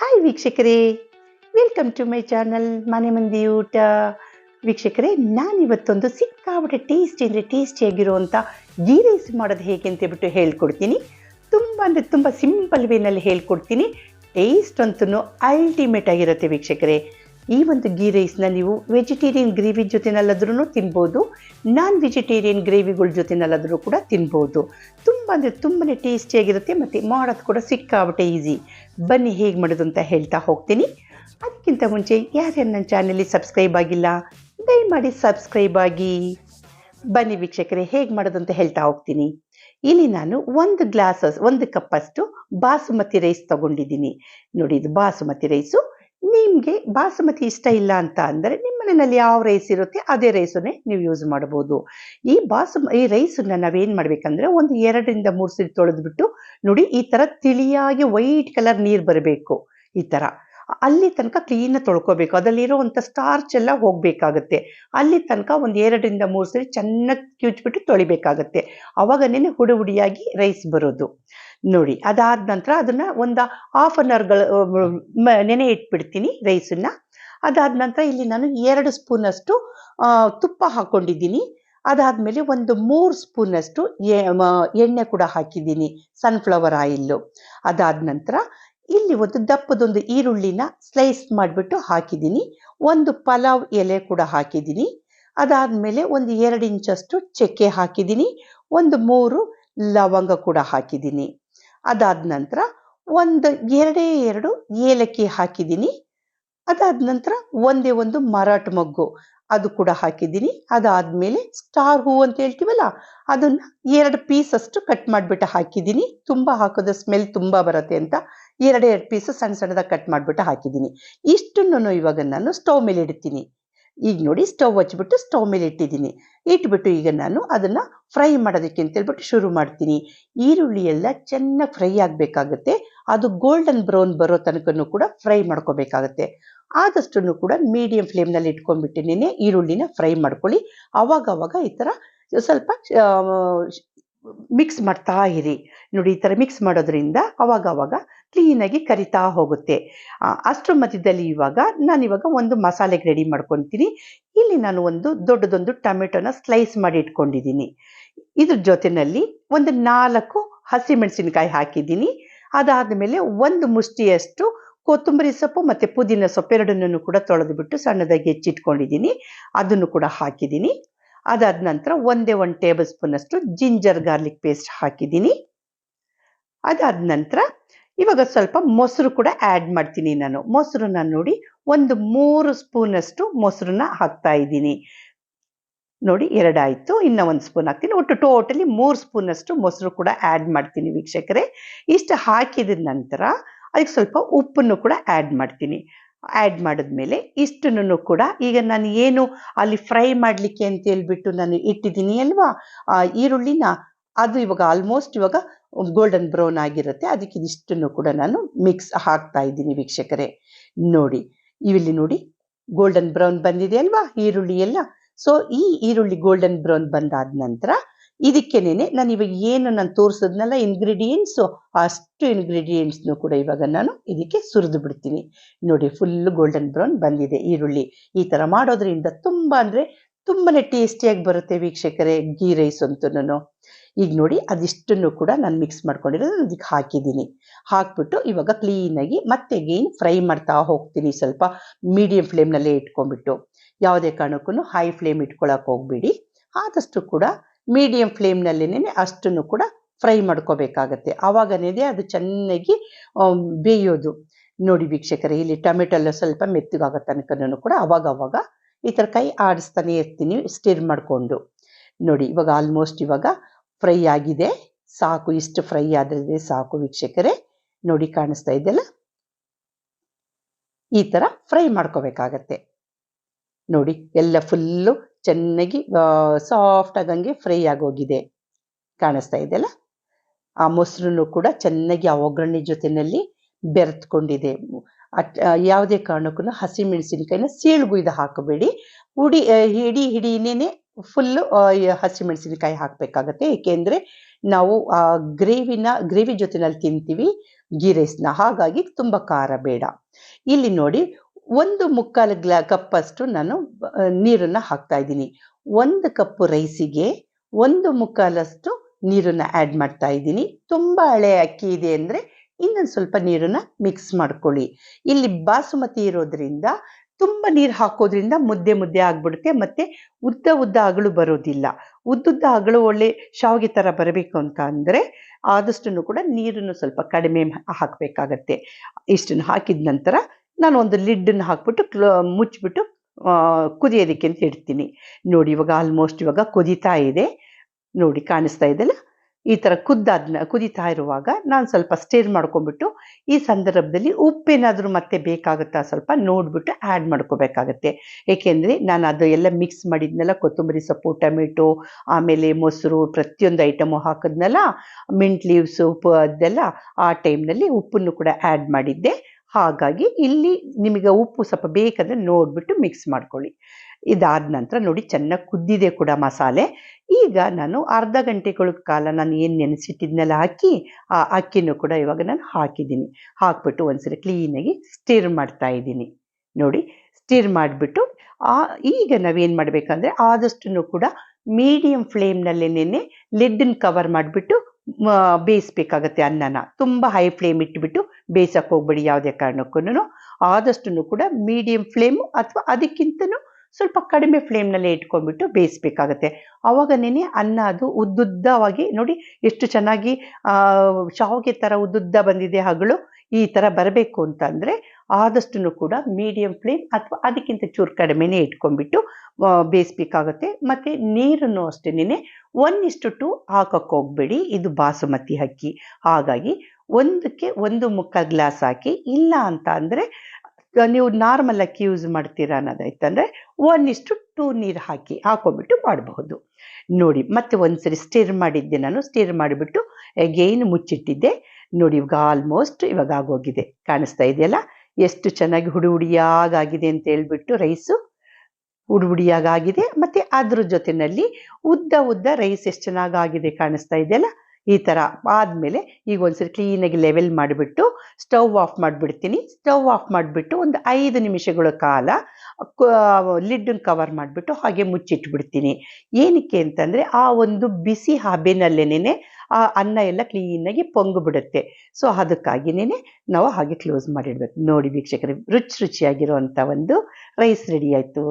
Hi ವೀಕ್ಷಕರೇ. Welcome to my channel ಮನೆ ಮಂದಿ ಊಟ ವೀಕ್ಷಕರೇ, ನಾನಿವತ್ತೊಂದು ಸಿಕ್ಕಾಪಟ್ಟೆ ಟೇಸ್ಟಿ ಅಂದರೆ ಟೇಸ್ಟಿಯಾಗಿರುವಂಥ ಗೀ ರೈಸ್ ಮಾಡೋದು ಹೇಗೆ ಅಂತ ಹೇಳ್ಬಿಟ್ಟು ಹೇಳ್ಕೊಡ್ತೀನಿ. ತುಂಬ ಅಂದರೆ ತುಂಬ ಸಿಂಪಲ್ ವೇನಲ್ಲಿ ಹೇಳ್ಕೊಡ್ತೀನಿ. ಟೇಸ್ಟ್ ಅಂತೂ ಅಲ್ಟಿಮೇಟ್ ಆಗಿರುತ್ತೆ ವೀಕ್ಷಕರೇ. ಈ ಒಂದು ಗೀ ರೈಸ್ನ ನೀವು ವೆಜಿಟೇರಿಯನ್ ಗ್ರೇವಿ ಜೊತೆನಲ್ಲಾದ್ರೂ ತಿನ್ಬೋದು ನಾನ್ ವೆಜಿಟೇರಿಯನ್ ಗ್ರೇವಿಗಳ ಜೊತೆನಲ್ಲಾದ್ರೂ ಕೂಡ ತಿನ್ಬೋದು. ತುಂಬ ಅಂದರೆ ತುಂಬಾ ಟೇಸ್ಟಿಯಾಗಿರುತ್ತೆ ಮತ್ತು ಮಾಡೋದು ಕೂಡ ಸಿಕ್ಕಾಬಿಟ್ಟೆ ಈಸಿ ಬನ್ನಿ ಹೇಗೆ ಮಾಡೋದು ಅಂತ ಹೇಳ್ತಾ ಹೋಗ್ತೀನಿ. ಅದಕ್ಕಿಂತ ಮುಂಚೆ ಯಾರ್ಯಾರು ನನ್ನ ಚಾನಲಿ ಸಬ್ಸ್ಕ್ರೈಬ್ ಆಗಿಲ್ಲ, ದಯಮಾಡಿ ಸಬ್ಸ್ಕ್ರೈಬ್ ಆಗಿ. ಬನ್ನಿ ವೀಕ್ಷಕರೇ, ಹೇಗೆ ಮಾಡೋದು ಅಂತ ಹೇಳ್ತಾ ಹೋಗ್ತೀನಿ. ಇಲ್ಲಿ ನಾನು ಒಂದು ಗ್ಲಾಸಸ್ ಒಂದು ಕಪ್ಪಷ್ಟು ಬಾಸುಮತಿ ರೈಸ್ ತಗೊಂಡಿದ್ದೀನಿ. ನೋಡಿ, ಇದು ಬಾಸುಮತಿ ರೈಸು ನಿಮಗೆ ಬಾಸುಮತಿ ಇಷ್ಟ ಇಲ್ಲ ಅಂತ ಅಂದರೆ ನಿಮ್ಮ ಮನೆಯಲ್ಲಿ ಯಾವ ರೈಸ್ ಇರುತ್ತೆ ಅದೇ ರೈಸನ್ನೇ ನೀವು ಯೂಸ್ ಮಾಡ್ಬೋದು ಈ ಬಾಸು ಈ ರೈಸನ್ನ ನಾವೇನು ಮಾಡಬೇಕಂದ್ರೆ ಒಂದು ಎರಡರಿಂದ ಮೂರು ಸರಿ ತೊಳೆದ್ಬಿಟ್ಟು ನೋಡಿ ಈ ಥರ ತಿಳಿಯಾಗಿ ವೈಟ್ ಕಲರ್ ನೀರು ಬರಬೇಕು ಈ ಥರ ಅಲ್ಲಿ ತನಕ ಕ್ಲೀನ್ ತೊಳ್ಕೋಬೇಕು. ಅದರಲ್ಲಿರೋವಂಥ ಸ್ಟಾರ್ಚ್ ಎಲ್ಲ ಹೋಗಬೇಕಾಗತ್ತೆ. ಅಲ್ಲಿ ತನಕ ಒಂದು ಎರಡರಿಂದ ಮೂರು ಸರಿ ಚೆನ್ನಾಗಿ ಕ್ಯೂಚ್ಬಿಟ್ಟು ತೊಳಿಬೇಕಾಗತ್ತೆ. ಅವಾಗನೇ ಹುಡಿ ಹುಡಿಯಾಗಿ ರೈಸ್ ಬರೋದು. ನೋಡಿ, ಅದಾದ ನಂತರ ಅದನ್ನು ಒಂದು ಹಾಫ್ ಅನ್ ಅವರ್ಗಳು ನೆನೆ ಇಟ್ಬಿಡ್ತೀನಿ ರೈಸನ್ನ ಅದಾದ ನಂತರ ಇಲ್ಲಿ ನಾನು ಎರಡು ಸ್ಪೂನಷ್ಟು ತುಪ್ಪ ಹಾಕ್ಕೊಂಡಿದ್ದೀನಿ ಅದಾದಮೇಲೆ ಒಂದು ಮೂರು ಸ್ಪೂನಷ್ಟು ಎಣ್ಣೆ ಕೂಡ ಹಾಕಿದ್ದೀನಿ ಸನ್ಫ್ಲವರ್ ಆಯಿಲ್ಲು ಅದಾದ ನಂತರ ಇಲ್ಲಿ ಒಂದು ದಪ್ಪದೊಂದು ಈರುಳ್ಳಿನ ಸ್ಲೈಸ್ ಮಾಡಿಬಿಟ್ಟು ಹಾಕಿದ್ದೀನಿ. ಒಂದು ಪಲಾವ್ ಎಲೆ ಕೂಡ ಹಾಕಿದ್ದೀನಿ. ಅದಾದಮೇಲೆ ಒಂದು ಎರಡು ಇಂಚಷ್ಟು ಚಕ್ಕೆ ಹಾಕಿದ್ದೀನಿ. ಒಂದು ಮೂರು ಲವಂಗ ಕೂಡ ಹಾಕಿದ್ದೀನಿ. ಅದಾದ ನಂತರ ಒಂದು, ಎರಡೇ, ಎರಡು ಏಲಕ್ಕಿ ಹಾಕಿದ್ದೀನಿ. ಅದಾದ ನಂತರ ಒಂದೇ ಒಂದು ಮರಾಠ ಮೊಗ್ಗು ಅದು ಕೂಡ ಹಾಕಿದ್ದೀನಿ. ಅದಾದಮೇಲೆ ಸ್ಟಾರ್ ಹೂ ಅಂತ ಹೇಳ್ತೀವಲ್ಲ, ಅದನ್ನು ಎರಡು ಪೀಸ್ ಅಷ್ಟು ಕಟ್ ಮಾಡಿಬಿಟ್ಟು ಹಾಕಿದ್ದೀನಿ. ತುಂಬ ಹಾಕೋದು ಸ್ಮೆಲ್ ತುಂಬ ಬರುತ್ತೆ ಅಂತ ಎರಡೆರಡು ಪೀಸ್ ಸಣ್ಣ ಸಣ್ಣದಾಗಿ ಕಟ್ ಮಾಡಿಬಿಟ್ಟು ಹಾಕಿದ್ದೀನಿ. ಇಷ್ಟನ್ನು ಇವಾಗ ನಾನು ಸ್ಟವ್ ಮೇಲೆ ಇಡ್ತೀನಿ. ಈಗ ನೋಡಿ ಸ್ಟವ್ ಹಚ್ಚಿಬಿಟ್ಟು ಸ್ಟವ್ ಮೇಲೆ ಇಟ್ಟಿದ್ದೀನಿ. ಇಟ್ಬಿಟ್ಟು ಈಗ ನಾನು ಅದನ್ನು ಫ್ರೈ ಮಾಡೋದಕ್ಕೆ ಅಂತ ಹೇಳ್ಬಿಟ್ಟು ಶುರು ಮಾಡ್ತೀನಿ. ಈರುಳ್ಳಿ ಎಲ್ಲ ಚೆನ್ನಾಗಿ ಫ್ರೈ ಆಗಬೇಕಾಗತ್ತೆ. ಅದು ಗೋಲ್ಡನ್ ಬ್ರೌನ್ ಬರೋ ತನಕನೂ ಕೂಡ ಫ್ರೈ ಮಾಡ್ಕೋಬೇಕಾಗತ್ತೆ. ಆದಷ್ಟು ಕೂಡ ಮೀಡಿಯಂ ಫ್ಲೇಮ್ನಲ್ಲಿ ಇಟ್ಕೊಂಡ್ಬಿಟ್ಟಿನೇ ಈರುಳ್ಳಿನ ಫ್ರೈ ಮಾಡ್ಕೊಳ್ಳಿ. ಅವಾಗವಾಗ ಅವಾಗ ಈ ಥರ ಸ್ವಲ್ಪ ಮಿಕ್ಸ್ ಮಾಡ್ತಾ ಇರಿ. ನೋಡಿ, ಈ ಥರ ಮಿಕ್ಸ್ ಮಾಡೋದ್ರಿಂದ ಅವಾಗ ಅವಾಗ ಕ್ಲೀನಾಗಿ ಕರಿತಾ ಹೋಗುತ್ತೆ. ಅಷ್ಟರ ಮಧ್ಯದಲ್ಲಿ ಇವಾಗ ನಾನು ಇವಾಗ ಒಂದು ಮಸಾಲೆಗೆ ರೆಡಿ ಮಾಡ್ಕೊತೀನಿ. ಇಲ್ಲಿ ನಾನು ಒಂದು ದೊಡ್ಡದೊಂದು ಟೊಮೆಟೊನ ಸ್ಲೈಸ್ ಮಾಡಿ ಇಟ್ಕೊಂಡಿದ್ದೀನಿ. ಇದ್ರ ಜೊತೆಯಲ್ಲಿ ಒಂದು ನಾಲ್ಕು ಹಸಿಮೆಣಸಿನಕಾಯಿ ಹಾಕಿದ್ದೀನಿ. ಅದಾದ ಮೇಲೆ ಒಂದು ಮುಷ್ಟಿಯಷ್ಟು ಕೊತ್ತಂಬರಿ ಸೊಪ್ಪು ಮತ್ತು ಪುದೀನ ಸೊಪ್ಪು ಎರಡನ್ನೂ ಕೂಡ ತೊಳೆದುಬಿಟ್ಟು ಸಣ್ಣದಾಗಿ ಹೆಚ್ಚಿಟ್ಕೊಂಡಿದ್ದೀನಿ. ಅದನ್ನು ಕೂಡ ಹಾಕಿದ್ದೀನಿ. ಅದಾದ ನಂತರ ಒಂದೇ ಒಂದು ಟೇಬಲ್ ಸ್ಪೂನಷ್ಟು ಜಿಂಜರ್ ಗಾರ್ಲಿಕ್ ಪೇಸ್ಟ್ ಹಾಕಿದ್ದೀನಿ. ಅದಾದ ನಂತರ ಇವಾಗ ಸ್ವಲ್ಪ ಮೊಸರು ಕೂಡ ಆ್ಯಡ್ ಮಾಡ್ತೀನಿ ನಾನು. ಮೊಸರನ್ನ ನೋಡಿ ಒಂದು ಮೂರು ಸ್ಪೂನಷ್ಟು ಮೊಸರನ್ನ ಹಾಕ್ತಾ ಇದ್ದೀನಿ. ನೋಡಿ ಎರಡಾಯಿತು, ಇನ್ನೂ ಒಂದು ಸ್ಪೂನ್ ಹಾಕ್ತೀನಿ. ಒಟ್ಟು ಟೋಟಲಿ ಮೂರು ಸ್ಪೂನಷ್ಟು ಮೊಸರು ಕೂಡ ಆ್ಯಡ್ ಮಾಡ್ತೀನಿ ವೀಕ್ಷಕರೇ. ಇಷ್ಟು ಹಾಕಿದ ನಂತರ ಅದಕ್ಕೆ ಸ್ವಲ್ಪ ಉಪ್ಪನ್ನು ಕೂಡ ಆ್ಯಡ್ ಮಾಡ್ತೀನಿ. ಆ್ಯಡ್ ಮಾಡಿದ್ಮೇಲೆ ಇಷ್ಟನ್ನು ಕೂಡ ಈಗ ನಾನು ಏನು ಅಲ್ಲಿ ಫ್ರೈ ಮಾಡಲಿಕ್ಕೆ ಅಂತ ಹೇಳ್ಬಿಟ್ಟು ನಾನು ಇಟ್ಟಿದ್ದೀನಿ ಅಲ್ವಾ? ಈರುಳ್ಳಿನ ಅದು ಇವಾಗ ಆಲ್ಮೋಸ್ಟ್ ಇವಾಗ ಗೋಲ್ಡನ್ ಬ್ರೌನ್ ಆಗಿರುತ್ತೆ. ಅದಕ್ಕೆ ಇದಿಷ್ಟನ್ನು ಕೂಡ ನಾನು ಮಿಕ್ಸ್ ಹಾಕ್ತಾ ಇದ್ದೀನಿ ವೀಕ್ಷಕರೇ. ನೋಡಿ, ಇಲ್ಲಿ ನೋಡಿ ಗೋಲ್ಡನ್ ಬ್ರೌನ್ ಬಂದಿದೆ ಅಲ್ವಾ? ಈರುಳ್ಳಿ ಎಲ್ಲ. ಸೊ ಈ ಈರುಳ್ಳಿ ಗೋಲ್ಡನ್ ಬ್ರೌನ್ ಬಂದಾದ ನಂತರ ಇದಕ್ಕೇನೆ ನಾನು ಇವಾಗ ಏನು ನಾನು ತೋರಿಸಿದ್ನಲ್ಲ ಇಂಗ್ರೀಡಿಯೆಂಟ್ಸು ಅಷ್ಟು ಇಂಗ್ರೀಡಿಯೆಂಟ್ಸ್ನು ಕೂಡ ಇವಾಗ ನಾನು ಇದಕ್ಕೆ ಸುರಿದು ಬಿಡ್ತೀನಿ. ನೋಡಿ ಫುಲ್ ಗೋಲ್ಡನ್ ಬ್ರೌನ್ ಬಂದಿದೆ, ಈರುಳ್ಳಿ. ಈ ಥರ ಮಾಡೋದ್ರಿಂದ ತುಂಬ ಅಂದರೆ ತುಂಬಾ ಟೇಸ್ಟಿಯಾಗಿ ಬರುತ್ತೆ ವೀಕ್ಷಕರೇ ಗೀ ರೈಸ್ ಅಂತೂ ಈಗ ನೋಡಿ ಅದಿಷ್ಟನ್ನು ಕೂಡ ನಾನು ಮಿಕ್ಸ್ ಮಾಡ್ಕೊಂಡಿರೋದು ಅದಕ್ಕೆ ಹಾಕಿದ್ದೀನಿ. ಹಾಕ್ಬಿಟ್ಟು ಇವಾಗ ಕ್ಲೀನಾಗಿ ಮತ್ತೆ ಗೇನ್ ಫ್ರೈ ಮಾಡ್ತಾ ಹೋಗ್ತೀನಿ ಸ್ವಲ್ಪ ಮೀಡಿಯಂ ಫ್ಲೇಮ್ನಲ್ಲೇ ಇಟ್ಕೊಂಡ್ಬಿಟ್ಟು. ಯಾವುದೇ ಕಾರಣಕ್ಕೂ ಹೈ ಫ್ಲೇಮ್ ಇಟ್ಕೊಳಕ್ಕೆ ಹೋಗ್ಬೇಡಿ. ಆದಷ್ಟು ಕೂಡ ಮೀಡಿಯಂ ಫ್ಲೇಮ್ನಲ್ಲಿನೇ ಅಷ್ಟನ್ನು ಕೂಡ ಫ್ರೈ ಮಾಡ್ಕೋಬೇಕಾಗತ್ತೆ. ಆವಾಗನೇ ಅದು ಚೆನ್ನಾಗಿ ಬೇಯೋದು. ನೋಡಿ ವೀಕ್ಷಕರೇ, ಇಲ್ಲಿ ಟೊಮೆಟೊ ಎಲ್ಲ ಸ್ವಲ್ಪ ಮೆತ್ತಗಾಗೋ ತನಕನೂ ಕೂಡ ಅವಾಗ ಅವಾಗ ಈ ಥರ ಕೈ ಆಡಿಸ್ತಾನೆ ಇರ್ತೀನಿ ಸ್ಟಿರ್ ಮಾಡಿಕೊಂಡು. ನೋಡಿ, ಇವಾಗ ಆಲ್ಮೋಸ್ಟ್ ಇವಾಗ ಫ್ರೈ ಆಗಿದೆ. ಸಾಕು, ಇಷ್ಟು ಫ್ರೈ ಆದ್ರೆ ಸಾಕು ವೀಕ್ಷಕರೇ. ನೋಡಿ, ಕಾಣಿಸ್ತಾ ಇದೆಯಲ್ಲ ಈ ಥರ ಫ್ರೈ ಮಾಡ್ಕೋಬೇಕಾಗತ್ತೆ. ನೋಡಿ, ಎಲ್ಲ ಫುಲ್ಲು ಚೆನ್ನಾಗಿ ಸಾಫ್ಟ್ ಆಗಂಗೆ ಫ್ರೈ ಆಗೋಗಿದೆ. ಕಾಣಿಸ್ತಾ ಇದೆಯಲ್ಲ ಆ ಮೊಸರನ್ನು ಕೂಡ ಚೆನ್ನಾಗಿ ಆ ಒಗ್ಗರಣೆ ಜೊತೆಯಲ್ಲಿ ಬೆರೆತ್ಕೊಂಡಿದೆ. ಯಾವುದೇ ಕಾರಣಕ್ಕೂ ಹಸಿ ಮೆಣಸಿನಕಾಯಿನ ಸೀಳ್ಗುಯ್ದು ಹಾಕಬೇಡಿ. ಹುಡಿ ಹಿಡಿ ಹಿಡಿನೇ ಫುಲ್ಲು ಹಸಿಮೆಣಸಿನಕಾಯಿ ಹಾಕಬೇಕಾಗತ್ತೆ. ಏಕೆಂದರೆ ನಾವು, ಆ, ಗ್ರೇವಿನ, ಗ್ರೇವಿ ಜೊತೆನಲ್ಲಿ ತಿಂತೀವಿ. ಗೀ ಹಾಗಾಗಿ ತುಂಬ ಖಾರ ಬೇಡ. ಇಲ್ಲಿ ನೋಡಿ ಒಂದು ಮುಕ್ಕಾಲು ಗ್ಲಾ ಕಪ್ಪಷ್ಟು ನಾನು ನೀರನ್ನು ಹಾಕ್ತಾ ಇದ್ದೀನಿ. ಒಂದು ಕಪ್ಪು ರೈಸಿಗೆ ಒಂದು ಮುಕ್ಕಾಲಷ್ಟು ನೀರನ್ನ ಆ್ಯಡ್ ಮಾಡ್ತಾ ಇದ್ದೀನಿ. ತುಂಬ ಹಳೆ ಅಕ್ಕಿ ಇದೆ ಅಂದರೆ ಇನ್ನೊಂದು ಸ್ವಲ್ಪ ನೀರನ್ನ ಮಿಕ್ಸ್ ಮಾಡ್ಕೊಳ್ಳಿ. ಇಲ್ಲಿ ಬಾಸುಮತಿ ಇರೋದ್ರಿಂದ ತುಂಬ ನೀರು ಹಾಕೋದ್ರಿಂದ ಮುದ್ದೆ ಮುದ್ದೆ ಆಗ್ಬಿಡುತ್ತೆ, ಮತ್ತು ಉದ್ದ ಉದ್ದ ಅಗಳು ಬರೋದಿಲ್ಲ. ಉದ್ದುದ್ದ ಅಗಳು ಒಳ್ಳೆ ಶಾವಿಗೆ ಥರ ಬರಬೇಕು ಅಂತ ಅಂದರೆ ಆದಷ್ಟು ಕೂಡ ನೀರನ್ನು ಸ್ವಲ್ಪ ಕಡಿಮೆ ಹಾಕಬೇಕಾಗತ್ತೆ. ಇಷ್ಟನ್ನು ಹಾಕಿದ ನಂತರ ನಾನು ಒಂದು ಲಿಡ್ಡನ್ನು ಹಾಕ್ಬಿಟ್ಟು ಕ್ಲೋ, ಮುಚ್ಚಿಬಿಟ್ಟು ಕುದಿಯೋದಕ್ಕೆ ಅಂತ ಇಡ್ತೀನಿ. ನೋಡಿ, ಇವಾಗ ಆಲ್ಮೋಸ್ಟ್ ಇವಾಗ ಕುದೀತಾ ಇದೆ. ನೋಡಿ, ಕಾಣಿಸ್ತಾ ಇದೆಲ್ಲ ಈ ಥರ ಕುದ್ದಾದ ಕುದೀತಾ ಇರುವಾಗ ನಾನು ಸ್ವಲ್ಪ ಸ್ಟೇರ್ ಮಾಡ್ಕೊಂಬಿಟ್ಟು, ಈ ಸಂದರ್ಭದಲ್ಲಿ ಉಪ್ಪೇನಾದರೂ ಮತ್ತೆ ಬೇಕಾಗುತ್ತಾ ಸ್ವಲ್ಪ ನೋಡಿಬಿಟ್ಟು ಆ್ಯಡ್ ಮಾಡ್ಕೋಬೇಕಾಗತ್ತೆ. ಏಕೆಂದರೆ ನಾನು ಅದು ಎಲ್ಲ ಮಿಕ್ಸ್ ಮಾಡಿದ್ನೆಲ್ಲ, ಕೊತ್ತಂಬರಿ ಸೊಪ್ಪು, ಟೊಮೆಟೊ, ಆಮೇಲೆ ಮೊಸರು, ಪ್ರತಿಯೊಂದು ಐಟಮು ಹಾಕಿದ್ನಲ್ಲ ಮಿಂಟ್ ಲೀವ್ಸು ಉಪ್ಪು ಅದೆಲ್ಲ ಆ ಟೈಮ್ನಲ್ಲಿ ಉಪ್ಪನ್ನು ಕೂಡ ಆ್ಯಡ್ ಮಾಡಿದ್ದೆ. ಹಾಗಾಗಿ ಇಲ್ಲಿ ನಿಮಗೆ ಉಪ್ಪು ಸ್ವಲ್ಪ ಬೇಕಂದರೆ ನೋಡಿಬಿಟ್ಟು ಮಿಕ್ಸ್ ಮಾಡ್ಕೊಳ್ಳಿ. ಇದಾದ ನಂತರ ನೋಡಿ ಚೆನ್ನಾಗಿ ಕುದ್ದಿದೆ ಕೂಡ ಮಸಾಲೆ. ಈಗ ನಾನು ಅರ್ಧ ಗಂಟೆಗಳ ಕಾಲ ನಾನು ಏನು ನೆನೆಸಿಟ್ಟಿದ್ನೆಲ್ಲ ಹಾಕಿ ಆ ಅಕ್ಕಿನೂ ಕೂಡ ಇವಾಗ ನಾನು ಹಾಕಿದ್ದೀನಿ. ಹಾಕ್ಬಿಟ್ಟು ಒಂದ್ಸರಿ ಕ್ಲೀನಾಗಿ ಸ್ಟಿರ್ ಮಾಡ್ತಾ ಇದ್ದೀನಿ. ನೋಡಿ ಸ್ಟಿರ್ ಮಾಡಿಬಿಟ್ಟು, ಆ ಈಗ ನಾವೇನು ಮಾಡಬೇಕಂದ್ರೆ ಆದಷ್ಟು ಕೂಡ ಮೀಡಿಯಂ ನೆನೆ ಲಿಡ್ಡನ್ನು ಕವರ್ ಮಾಡಿಬಿಟ್ಟು ಬೇಯಿಸ್ಬೇಕಾಗತ್ತೆ ಅನ್ನನ. ತುಂಬ ಹೈ ಫ್ಲೇಮ್ ಇಟ್ಬಿಟ್ಟು ಬೇಯಿಸೋಕೆ ಹೋಗ್ಬೇಡಿ ಯಾವುದೇ ಕಾರಣಕ್ಕೂ ಆದಷ್ಟು ಕೂಡ ಮೀಡಿಯಂ ಫ್ಲೇಮು ಅಥವಾ ಅದಕ್ಕಿಂತನೂ ಸ್ವಲ್ಪ ಕಡಿಮೆ ಫ್ಲೇಮ್ನಲ್ಲೇ ಇಟ್ಕೊಂಡ್ಬಿಟ್ಟು ಬೇಯಿಸ್ಬೇಕಾಗತ್ತೆ. ನೆನೆ ಅನ್ನ ಅದು ಉದ್ದುದ್ದವಾಗಿ ನೋಡಿ ಎಷ್ಟು ಚೆನ್ನಾಗಿ ಶಾವಿಗೆ ಥರ ಉದ್ದುದ್ದ ಬಂದಿದೆ ಹಗಳು ಈ ಥರ ಬರಬೇಕು ಅಂತಂದರೆ ಆದಷ್ಟು ಕೂಡ ಮೀಡಿಯಂ ಫ್ಲೇಮ್ ಅಥವಾ ಅದಕ್ಕಿಂತ ಚೂರು ಕಡಿಮೆನೇ ಇಟ್ಕೊಂಡ್ಬಿಟ್ಟು ಬೇಯಿಸ್ಬೇಕಾಗುತ್ತೆ. ಮತ್ತು ನೀರನ್ನು ಅಷ್ಟೇನೆ ಒನ್ ಇಷ್ಟು ಟು ಹಾಕಕ್ಕೆ ಹೋಗಬೇಡಿ. ಇದು ಬಾಸುಮತಿ ಅಕ್ಕಿ. ಹಾಗಾಗಿ ಒಂದಕ್ಕೆ ಒಂದು ಮುಕ್ಕಾಲು ಗ್ಲಾಸ್ ಹಾಕಿ, ಇಲ್ಲ ಅಂತ ಅಂದರೆ, ನೀವು ನಾರ್ಮಲ್ ಅಕ್ಕಿ ಯೂಸ್ ಮಾಡ್ತೀರಾ ಅನ್ನೋದಾಯ್ತಂದರೆ ಒನ್ ಇಷ್ಟು ಟೂ ನೀರು ಹಾಕಿ ಹಾಕೊಂಡ್ಬಿಟ್ಟು ಮಾಡಬಹುದು. ನೋಡಿ, ಮತ್ತೆ ಒಂದ್ಸರಿ ಸ್ಟಿರ್ ಮಾಡಿದ್ದೆ ನಾನು. ಸ್ಟಿರ್ ಮಾಡಿಬಿಟ್ಟು ಎಗೈನ್ ಮುಚ್ಚಿಟ್ಟಿದ್ದೆ. ನೋಡಿ ಇವಾಗ ಆಲ್ಮೋಸ್ಟ್ ಇವಾಗ ಆಗೋಗಿದೆ. ಕಾಣಿಸ್ತಾ ಇದೆಯಲ್ಲ? ಎಷ್ಟು ಚೆನ್ನಾಗಿ ಹುಡಿ ಹುಡಿಯಾಗಾಗಿದೆ ಅಂತ ಹೇಳ್ಬಿಟ್ಟು ರೈಸು ಹುಡುಬುಡಿಯಾಗಾಗಿದೆ ಮತ್ತೆ ಅದ್ರ ಜೊತೆನಲ್ಲಿ ಉದ್ದ ಉದ್ದ ರೈಸ್ ಎಷ್ಟು ಚೆನ್ನಾಗಾಗಿದೆ ಕಾಣಿಸ್ತಾ ಇದೆಯಲ್ಲ ಈ ಥರ ಆದಮೇಲೆ ಈಗ ಒಂದ್ಸರಿ ಕ್ಲೀನಾಗಿ ಲೆವೆಲ್ ಮಾಡಿಬಿಟ್ಟು ಸ್ಟವ್ ಆಫ್ ಮಾಡಿಬಿಡ್ತೀನಿ. ಸ್ಟವ್ ಆಫ್ ಮಾಡಿಬಿಟ್ಟು ಒಂದು ಐದು ನಿಮಿಷಗಳ ಕಾಲ ಲಿಡ್ಡನ್ನು ಕವರ್ ಮಾಡಿಬಿಟ್ಟು ಹಾಗೆ ಮುಚ್ಚಿಟ್ಬಿಡ್ತೀನಿ. ಏನಕ್ಕೆ ಅಂತಂದರೆ ಆ ಒಂದು ಬಿಸಿ ಹಬೆನಲ್ಲೇನೆ ಆ ಅನ್ನ ಎಲ್ಲ ಕ್ಲೀನಾಗಿ ಪೊಂಗು ಬಿಡುತ್ತೆ ಸೊ ಅದಕ್ಕಾಗಿನೇ ನಾವು ಹಾಗೆ ಕ್ಲೋಸ್ ಮಾಡಿಡ್ಬೇಕು. ನೋಡಿ ವೀಕ್ಷಕರೇ, ರುಚಿ ರುಚಿಯಾಗಿರುವಂಥ ಒಂದು ರೈಸ್ ರೆಡಿ ಆಯಿತು.